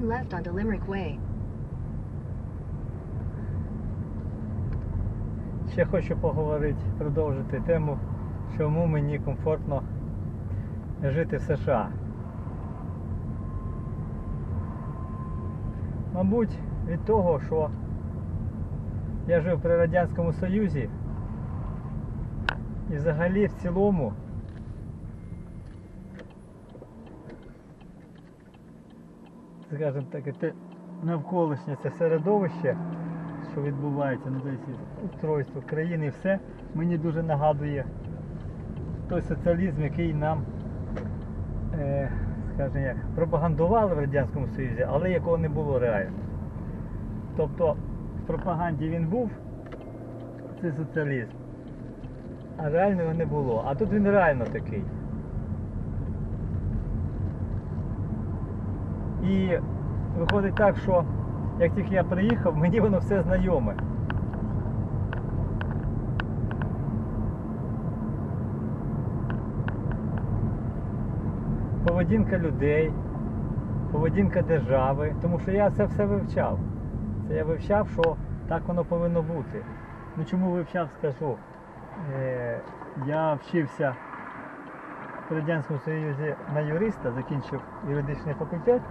Turn left onto Limerick Way. Ще хочу поговорити, продовжити тему, чому мені комфортно жити в США. Мабуть, від того, що я жив при Радянському Союзі і взагалі в цілому скажімо так, те навколишнє це середовище, що відбувається, ну, тобто устройство країни все, мені дуже нагадує той соціалізм, який нам, е, скажімо як, пропагандували в Радянському Союзі, але якого не було реально. Тобто в пропаганді він був, цей соціалізм, а реально його не було. А тут він реально такий. І виходить так, що як тільки я приїхав, мені воно все знайоме. Поведінка людей, поведінка держави, тому що я це все вивчав. Це я вивчав, що так воно повинно бути. Ну чому вивчав, скажу. Е, я вчився в Радянському Союзі на юриста, закінчив юридичний факультет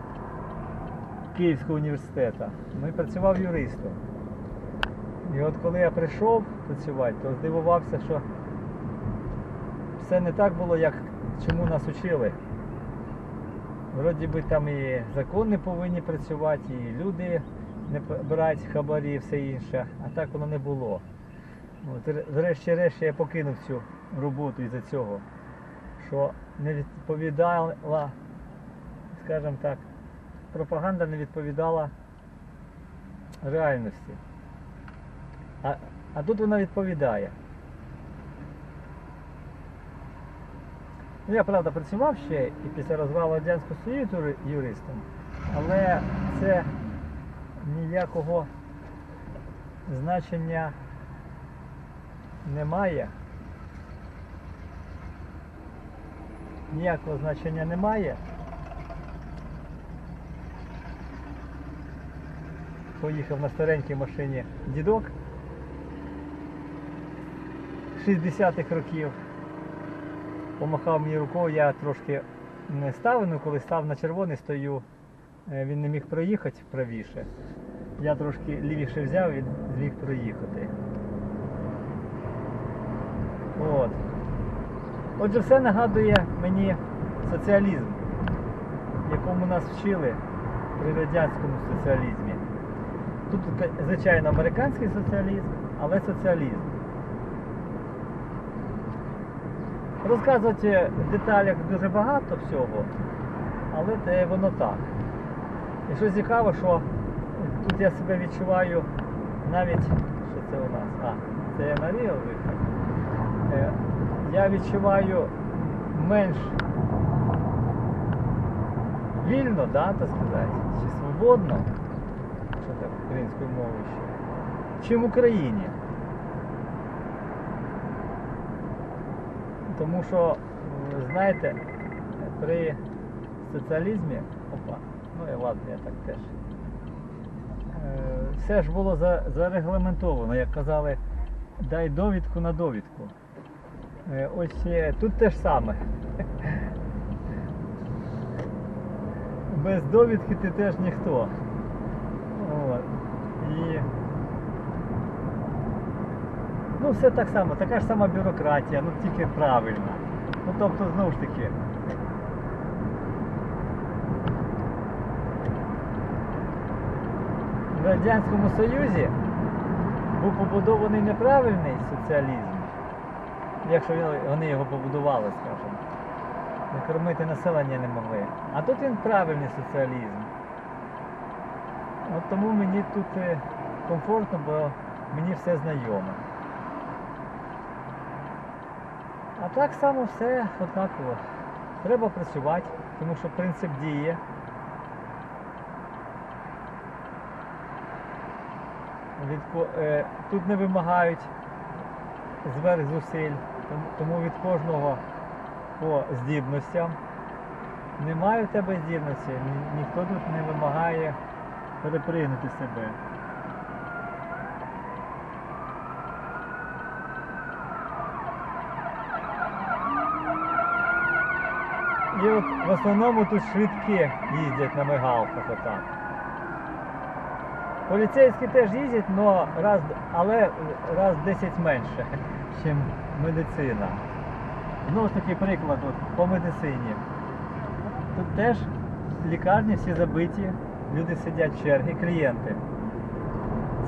Київського університету. Ну і працював юристом. І от коли я прийшов працювати, то здивувався, що все не так було, як чому нас учили. Вроді би там і закони повинні працювати, і люди не брати хабарі і все інше, а так воно не було. От, Врешті-решт я покинув цю роботу із-за цього, що не відповідала, скажімо так, пропаганда не відповідала реальності. А, а тут вона відповідає. Ну, я, правда, працював ще і після розвалу Радянського Союзу юристом, але це ніякого значення не Ніякого значення немає. Поїхав на старенькій машині дідок 60-х років. Помахав мені рукою, я трошки не став, ну коли став на червоний, стою, е, він не міг проїхати правіше. Я трошки лівіше взяв і зміг проїхати. От. Отже, все нагадує мені соціалізм, якому нас вчили при радянському соціалізмі. Тут, звичайно, американський соціалізм, але соціалізм. Розказувати в деталях дуже багато всього, але це воно так. І що цікаво, що тут я себе відчуваю навіть, що це у нас? А, це я на Ріо. Я відчуваю менш вільно, да, так сказати, чи свободно, що так українською мовою ще, чим в Україні. Тому що, знаєте, при соціалізмі, опа, ну і ладно, я так теж. е, Все ж було зарегламентовано, як казали, дай довідку на довідку. Е, Ось тут те ж саме. Без довідки ти теж ніхто. От. І Ну, все так само, така ж сама бюрократія, ну тільки правильна. Ну тобто, знову ж таки. В Радянському Союзі був побудований неправильний соціалізм, якщо вони його побудували, скажімо. Накормити населення не могли. А тут він правильний соціалізм. От тому мені тут е, комфортно, бо мені все знайоме. А так само все однаково. Треба працювати, тому що принцип діє. Е, тут не вимагають зверх зусиль, тому- від кожного по здібностям. Немає в тебе здібності, ні- ніхто тут не вимагає перепригнути себе. І от в основному тут швидкі їздять на мигалках отак. Поліцейські теж їздять, но раз, але раз 10 менше, ніж медицина. Знову ж таки приклад от, по медицині. Тут теж лікарні всі забиті, люди сидять в черги, клієнти.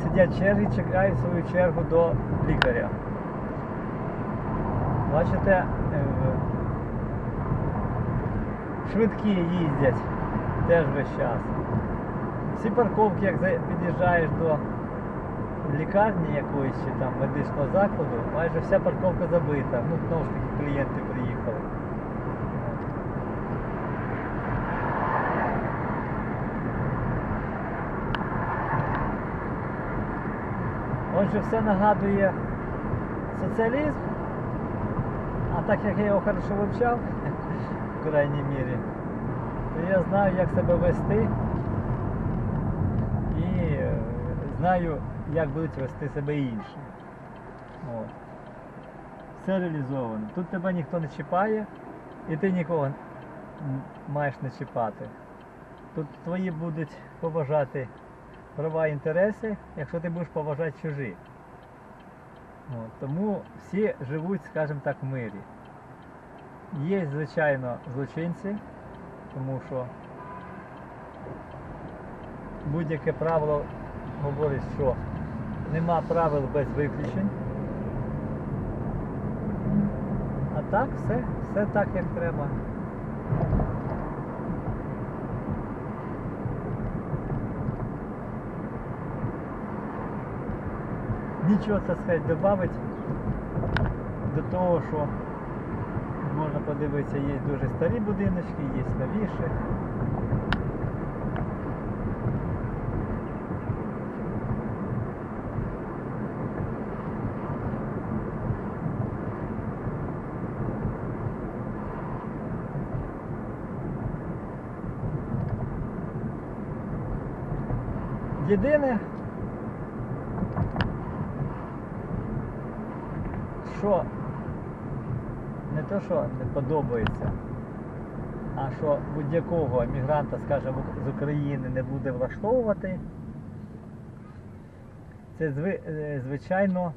Сидять в черги, чекають свою чергу до лікаря. Бачите, е, швидкі їздять теж весь час. Всі парковки, як під'їжджаєш до лікарні якоїсь чи там медичного закладу, майже вся парковка забита. Ну, знову ж таки, клієнти приїхали. Отже, все нагадує соціалізм, а так як я його хорошо вивчав, в крайній мірі, то я знаю, як себе вести і е, знаю, як будуть вести себе інші. От. Все реалізовано. Тут тебе ніхто не чіпає, і ти нікого маєш не чіпати. Тут твої будуть поважати права і інтереси, якщо ти будеш поважати чужі. От. Тому всі живуть, скажімо так, в мирі. Є, звичайно, злочинці, тому що будь-яке правило говорить, що нема правил без виключень. А так все, все так, як треба. Нічого це сказати додати до того, що можна подивитися, є дуже старі будиночки, є новіші. Єдине, що? Не то, що не подобається, а що будь-якого мігранта, скажімо, з України не буде влаштовувати, це е, звичайно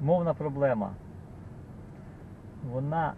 мовна проблема. Вона